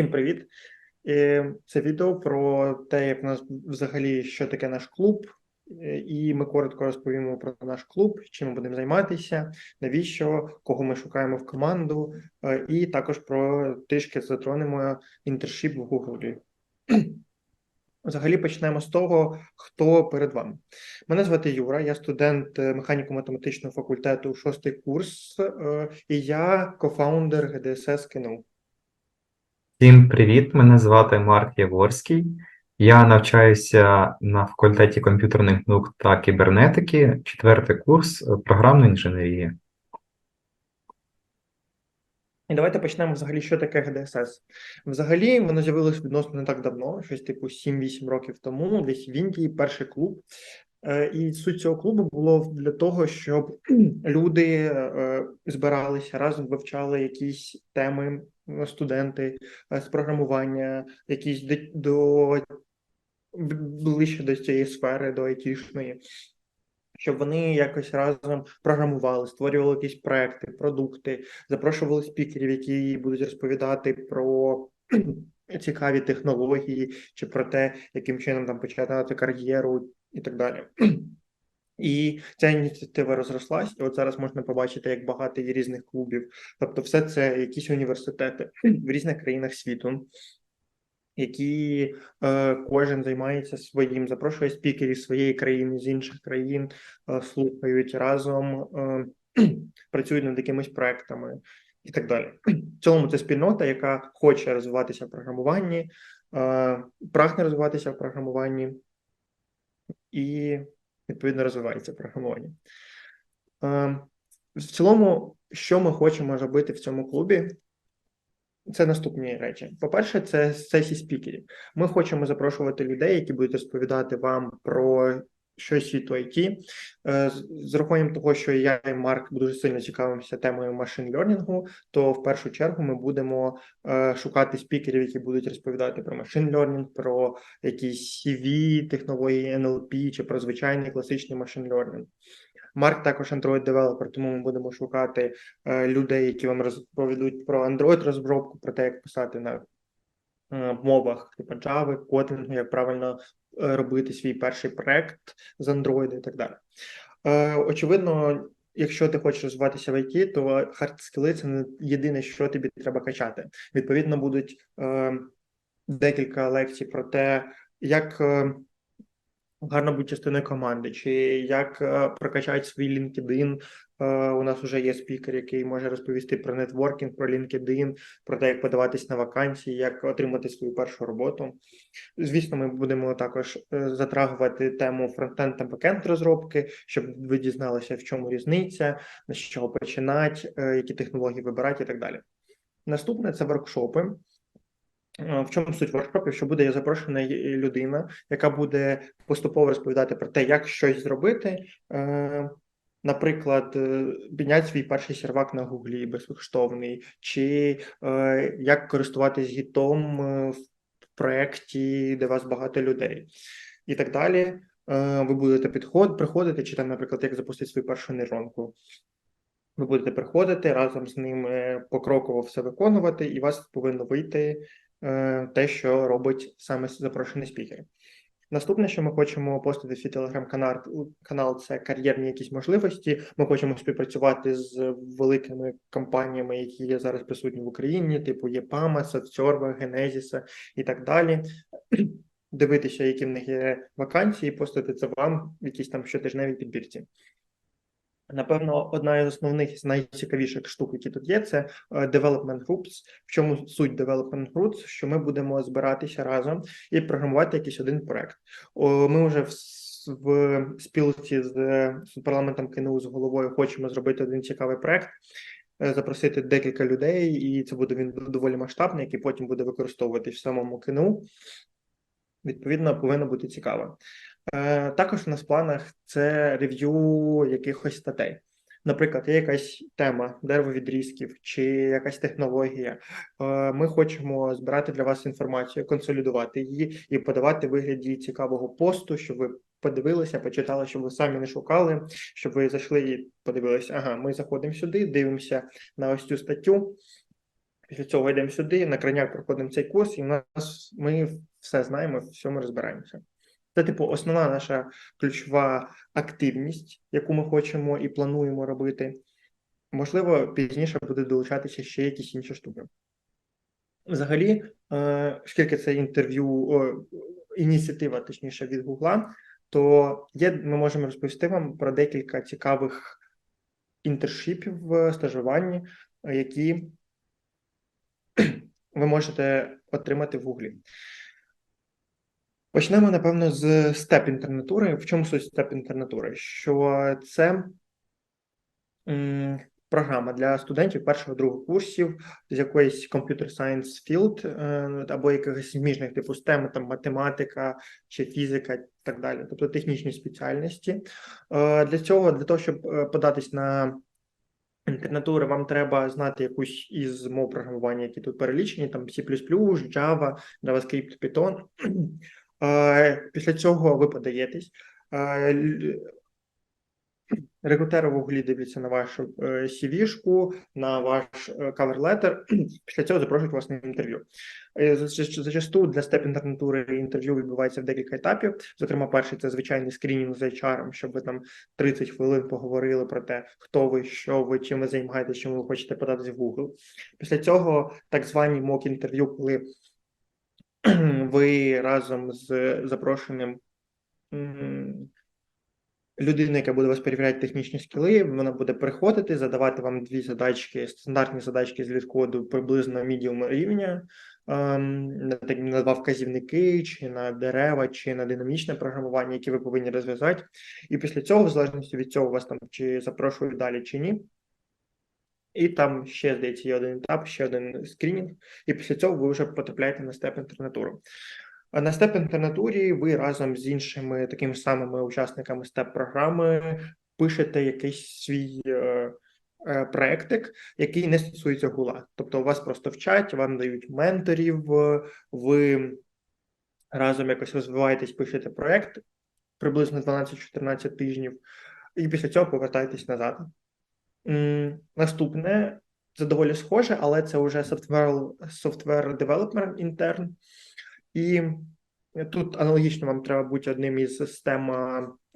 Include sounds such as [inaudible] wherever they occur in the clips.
Всім привіт! І Це відео про те, як у нас взагалі що таке наш клуб, е, і ми коротко розповімо про наш клуб, чим ми будемо займатися, навіщо, кого ми шукаємо в команду, е, і також про трішки затронемо інтершіп в Гуглі. [clears throat] Взагалі почнемо з того, хто перед вами. Мене звати Юра, я студент е, механіко-математичного факультету, шостий курс, е, і я кофаундер ГДСС КНУ. Всім привіт! Мене звати Марк Яворський. Я навчаюся на факультеті комп'ютерних наук та кібернетики, четвертий курс програмної інженерії. І давайте почнемо взагалі, що таке ГДСС. Взагалі, воно з'явилось відносно не так давно, щось типу 7-8 років тому, десь в Індії, перший клуб. Е, І суть цього клубу було для того, щоб [clears throat] люди е, збиралися разом, вивчали якісь теми, е, студенти е, з програмування, якісь до, ближче до цієї сфери, до айтішної. Щоб вони якось разом програмували, створювали якісь проекти, продукти, запрошували спікерів, які будуть розповідати про [clears throat] цікаві технології чи про те, яким чином там почати кар'єру і так далі. І ця ініціатива розрослась, і от зараз можна побачити, як багато є різних клубів. Тобто, все це якісь університети в різних країнах світу, які е, кожен займається своїм, запрошує спікерів своєї країни з інших країн, е, слухають разом, е, працюють над якимись проектами і так далі. В цілому це спільнота, яка хоче розвиватися в програмуванні, е, прагне розвиватися в програмуванні і відповідно розвивається програмування. Е, В цілому, що ми хочемо робити в цьому клубі, це наступні речі. По-перше, це сесії спікерів. Ми хочемо запрошувати людей, які будуть розповідати вам про щось світу IT. Е, З урахуванням того, що я і Марк дуже сильно цікавимося темою машин лернінгу, то в першу чергу ми будемо е, шукати спікерів, які будуть розповідати про машин лернінг, про якісь CV, технології NLP чи про звичайний класичний машин лернінг. Марк також Android девелопер, тому ми будемо шукати е, людей, які вам розповідуть про Android розробку, про те, як писати на мовах типу Java, Kotlin, як правильно робити свій перший проект з Android і так далі. Е, очевидно, якщо ти хочеш розвиватися в IT, то хардскіли це не єдине, що тобі треба качати. Відповідно, будуть е, декілька лекцій про те, як. Гарно бути частиною команди, чи як е, прокачати свій LinkedIn. Е, У нас вже є спікер, який може розповісти про нетворкінг, про LinkedIn, про те, як подаватись на вакансії, як отримати свою першу роботу. Звісно, ми будемо також е, затрагувати тему фронтенд та бекенд розробки, щоб ви дізналися, в чому різниця, з чого починати, які технології вибирати і так далі. Наступне це воркшопи. В чому суть воркшопів? Що буде запрошена людина, яка буде поступово розповідати про те, як щось зробити. Е, Наприклад, е, підняти свій перший сервак на Гуглі безкоштовний, чи е, як користуватись гітом в проєкті, де вас багато людей, і так далі. Ви будете підход, приходити, чи там, наприклад, як запустити свою першу нейронку. Ви будете приходити разом з ним е, покроково все виконувати, і вас повинно вийти те, що робить саме запрошений спікер. Наступне, що ми хочемо постити свій телеграм-канал, канал, це кар'єрні якісь можливості. Ми хочемо співпрацювати з великими компаніями, які є зараз присутні в Україні, типу ЄПАМа, Софтсерва, Генезіса і так далі. Дивитися, які в них є вакансії, постити це вам в якійсь там щотижневій підбірці. Напевно, одна із основних з найцікавіших штук, які тут є, це е, development groups. В чому суть development groups? Що ми будемо збиратися разом і програмувати якийсь один проект. Ми вже в, в спілці з, з парламентом КНУ з головою хочемо зробити один цікавий проект, е, запросити декілька людей, і це буде він доволі масштабний, який потім буде використовуватись в самому КНУ. Відповідно, повинно бути цікаво. Е, Також у нас в планах це рев'ю якихось статей. Наприклад, є якась тема деревовідрізків чи якась технологія. Е, Ми хочемо збирати для вас інформацію, консолідувати її і подавати вигляді цікавого посту, щоб ви подивилися, почитали, щоб ви самі не шукали, щоб ви зайшли і подивилися. Ага, ми заходимо сюди, дивимося на ось цю статтю. Після цього йдемо сюди, на крайняк проходимо цей курс, і в нас ми все знаємо, в всьому розбираємося. Це, типу, основна наша ключова активність, яку ми хочемо і плануємо робити. Можливо, пізніше буде долучатися ще якісь інші штуки. Взагалі, е, оскільки це інтерв'ю, ініціатива, точніше, від Гугла, то є, ми можемо розповісти вам про декілька цікавих інтершипів в стажуванні, е, які ви можете отримати в Гуглі. Почнемо, напевно, з степ інтернатури. В чому суть степ інтернатури? Що це програма для студентів першого другого курсів з якоїсь computer science field е, або якихось зміжних типу STEM, там математика чи фізика, і так далі, тобто технічні спеціальності. Е, Для цього, для того, щоб е, податись на інтернатури, вам треба знати якусь із мов програмування, які тут перелічені, там C++, Java, JavaScript, Python. Е, Після цього ви подаєтесь. Е, Рекрутери в дивляться на вашу е, CV-шку, на ваш cover letter. [clears throat] Після цього запрошують вас на інтерв'ю. Е, Зачасту для степ інтернатури інтерв'ю відбувається в декілька етапів. Зокрема, перший це звичайний скринінг з HR, щоб ви там 30 хвилин поговорили про те, хто ви, що ви, чим ви займаєтесь, чим ви хочете податись в Google. Після цього так звані мок інтерв'ю, коли [clears throat] ви разом з запрошеним людиною, яка буде вас перевіряти технічні скіли, вона буде приходити, задавати вам дві задачки, стандартні задачки з літкоду приблизно medium рівня, ем, на два вказівники, чи на дерева, чи на динамічне програмування, які ви повинні розв'язати. І після цього, в залежності від цього, вас там чи запрошують далі, чи ні. І там ще, здається, є один етап, ще один скринінг, і після цього ви вже потрапляєте на степ інтернатуру. На степ інтернатурі ви разом з іншими такими самими учасниками степ програми пишете якийсь свій е, е, проектик, який не стосується гула. Тобто вас просто вчать, вам дають менторів, ви разом якось розвиваєтесь, пишете проект приблизно 12-14 тижнів, і після цього повертаєтесь назад. Наступне це доволі схоже, але це вже software, development intern. І тут аналогічно вам треба бути одним із систем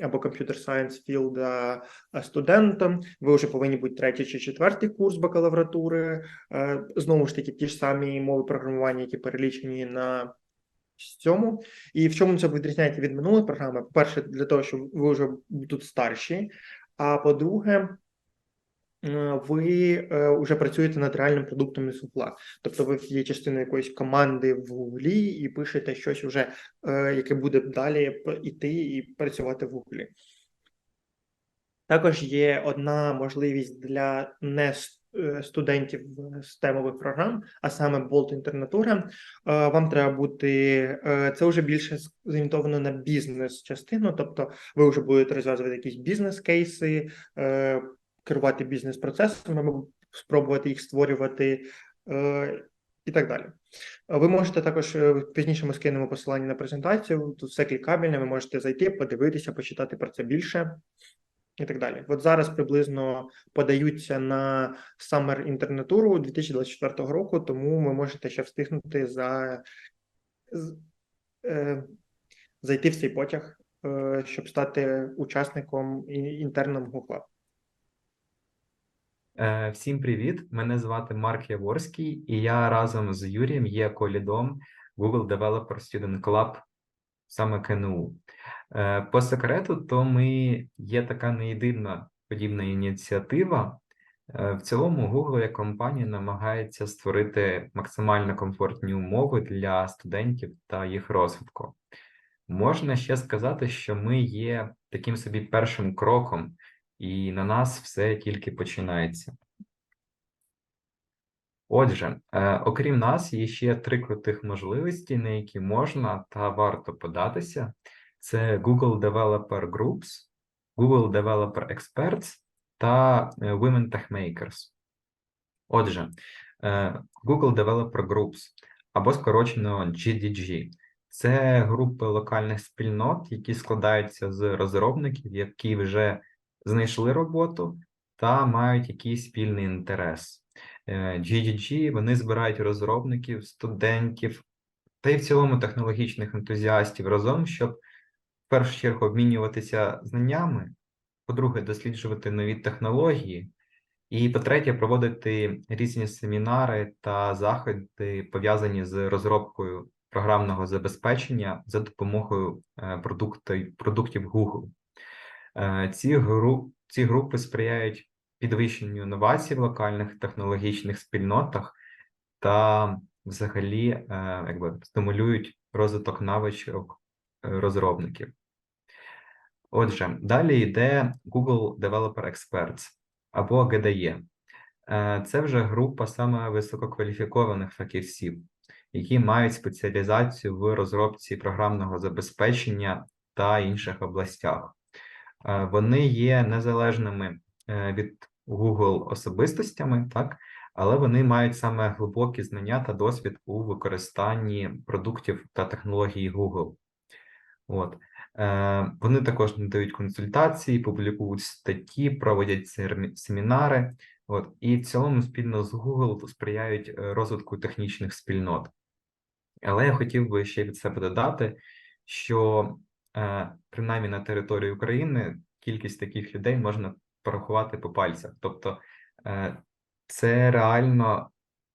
або computer science field студентом. Ви вже повинні бути третій чи четвертий курс бакалавратури. Е, Знову ж таки, ті ж самі мови програмування, які перелічені на цьому. І в чому це відрізняється від минулої програми? По-перше, для того, щоб ви вже тут старші. А по-друге, ви вже працюєте над реальним продуктом із Гугла. Тобто ви є частиною якоїсь команди в Гуглі і пишете щось вже, е, яке буде далі іти і працювати в Гуглі. Також є одна можливість для не е, студентів STEM-ових програм, а саме Bolt інтернатура. Е, Вам треба бути е, це вже більше з- зорієнтовано на бізнес-частину, тобто ви вже будете розв'язувати якісь бізнес-кейси, е, керувати бізнес-процесами, спробувати їх створювати е, і так далі. Ви можете також е, пізніше ми скинемо посилання на презентацію. Тут все клікабельне, ви можете зайти, подивитися, почитати про це більше і так далі. От зараз приблизно подаються на Summer інтернатуру 2024 року, тому ви можете ще встигнути за е, зайти в цей потяг, е, щоб стати учасником інтерном Гугла. Е, Всім привіт! Мене звати Марк Яворський, і я разом з Юрієм є колідом Google Developer Student Club, саме КНУ. Е, По секрету, то ми є така не єдина подібна ініціатива. Е, В цілому Google як компанія намагається створити максимально комфортні умови для студентів та їх розвитку. Можна ще сказати, що ми є таким собі першим кроком, і на нас все тільки починається. Отже, е, окрім нас, є ще три крутих можливості, на які можна та варто податися. Це Google Developer Groups, Google Developer Experts та е, Women Tech Makers. Отже, е, Google Developer Groups або скорочено GDG. Це групи локальних спільнот, які складаються з розробників, які вже знайшли роботу та мають якийсь спільний інтерес. е, GGG, вони збирають розробників, студентів та й в цілому технологічних ентузіастів разом, щоб в першу чергу обмінюватися знаннями, по-друге, досліджувати нові технології, і по-третє, проводити різні семінари та заходи, пов'язані з розробкою програмного забезпечення за допомогою е, продуктів Google. Е, Ці, гру, ці групи сприяють підвищенню інновацій в локальних технологічних спільнотах та взагалі е, якби, стимулюють розвиток навичок е, розробників. Отже, далі йде Google Developer Experts або GDE. Це вже група саме висококваліфікованих фахівців, які мають спеціалізацію в розробці програмного забезпечення та інших областях. Вони є незалежними е, від Google особистостями, так, але вони мають саме глибокі знання та досвід у використанні продуктів та технологій Google. От. Е, Вони також надають консультації, публікують статті, проводять семінари. От, і в цілому спільно з Google сприяють е, розвитку технічних спільнот. Але я хотів би ще від себе додати, що принаймні на території України кількість таких людей можна порахувати по пальцях. Тобто е, це реально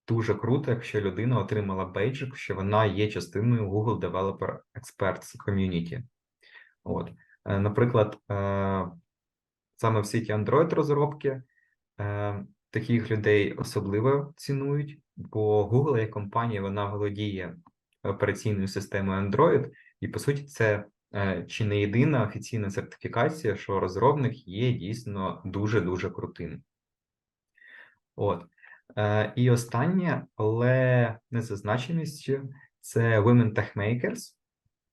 дуже круто, якщо людина отримала бейджик, що вона є частиною Google Developer Experts Community. От. Е, Наприклад, е, саме в світі Android розробки таких людей особливо цінують, бо Google як компанія вона володіє операційною системою Android, і по суті, це чи не єдина офіційна сертифікація, що розробник є дійсно дуже дуже крутим. От. Е, І останнє, але не за значимістю, це Women Tech Makers.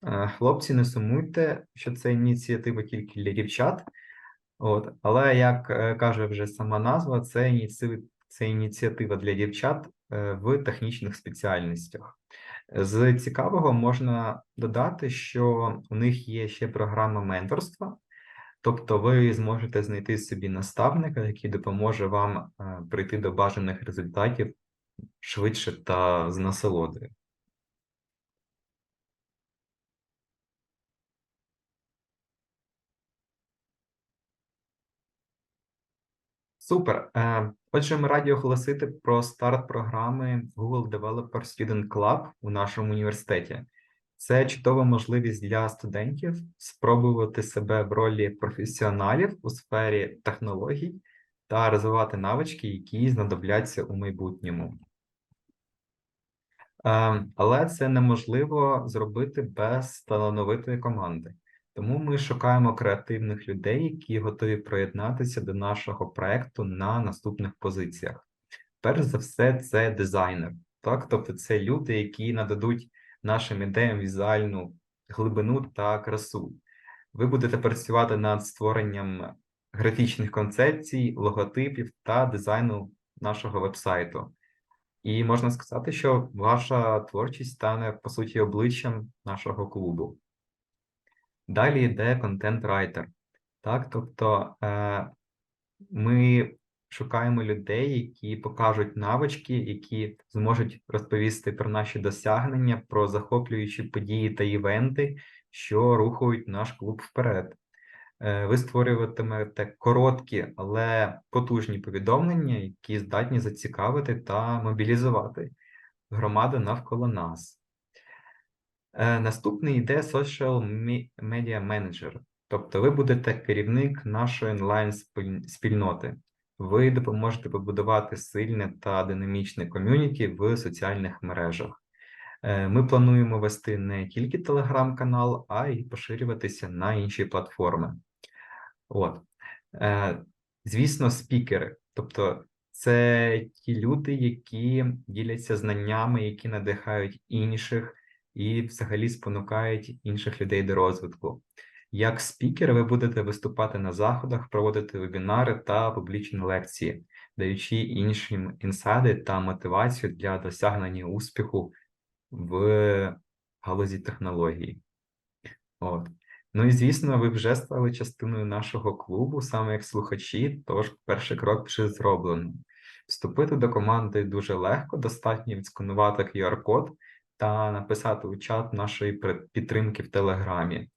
Е, Хлопці, не сумуйте, що це ініціатива тільки для дівчат. От, але як е, каже вже сама назва, це ініціатива, це ініціатива для дівчат е, в технічних спеціальностях. З цікавого можна додати, що у них є ще програма менторства, тобто ви зможете знайти собі наставника, який допоможе вам е, прийти до бажаних результатів швидше та з насолодою. Супер. Отже, ми раді оголосити про старт програми Google Developer Student Club у нашому університеті. Це чудова можливість для студентів спробувати себе в ролі професіоналів у сфері технологій та розвивати навички, які знадобляться у майбутньому. Е, Але це неможливо зробити без талановитої команди. Тому ми шукаємо креативних людей, які готові приєднатися до нашого проекту на наступних позиціях. Перш за все, це дизайнер. Так, тобто, це люди, які нададуть нашим ідеям візуальну глибину та красу. Ви будете працювати над створенням графічних концепцій, логотипів та дизайну нашого вебсайту. І можна сказати, що ваша творчість стане по суті обличчям нашого клубу. Далі йде контент-райтер. Так, тобто е, ми шукаємо людей, які покажуть навички, які зможуть розповісти про наші досягнення, про захоплюючі події та івенти, що рухають наш клуб вперед. Е, ви створюватимете короткі, але потужні повідомлення, які здатні зацікавити та мобілізувати громаду навколо нас. Е, Наступний йде Social Me- Media Manager. Тобто ви будете керівник нашої онлайн-спільноти. Ви допоможете побудувати сильне та динамічне ком'юніті в соціальних мережах. Е, Ми плануємо вести не тільки телеграм-канал, а й поширюватися на інші платформи. От. Е, Звісно, спікери. Тобто, це ті люди, які діляться знаннями, які надихають інших і взагалі спонукають інших людей до розвитку. Як спікер, ви будете виступати на заходах, проводити вебінари та публічні лекції, даючи іншим інсайди та мотивацію для досягнення успіху в галузі технологій. От. Ну і звісно, ви вже стали частиною нашого клубу, саме як слухачі, тож перший крок вже зроблено. Вступити до команди дуже легко, достатньо відсканувати QR-код та написати у чат нашої підтримки в Телеграмі.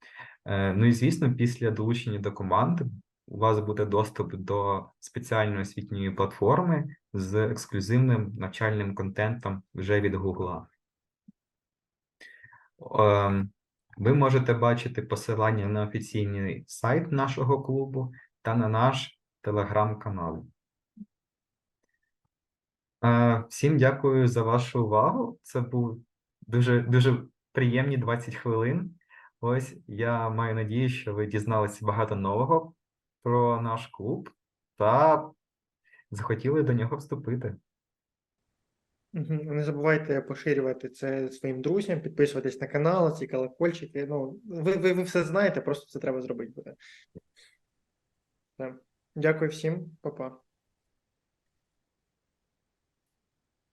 Е, Ну і звісно, після долучення до команди у вас буде доступ до спеціальної освітньої платформи з ексклюзивним навчальним контентом вже від Гугла. Ем, Ви можете бачити посилання на офіційний сайт нашого клубу та на наш телеграм-канал. Е, Всім дякую за вашу увагу. Це був дуже, дуже приємні 20 хвилин. Ось я маю надію, що ви дізналися багато нового про наш клуб та захотіли до нього вступити. Не забувайте поширювати це своїм друзям, підписуватись на канал, ці колокольчики. Ну, ви, ви, ви все знаєте, просто це треба зробити буде. Дякую всім, па-па.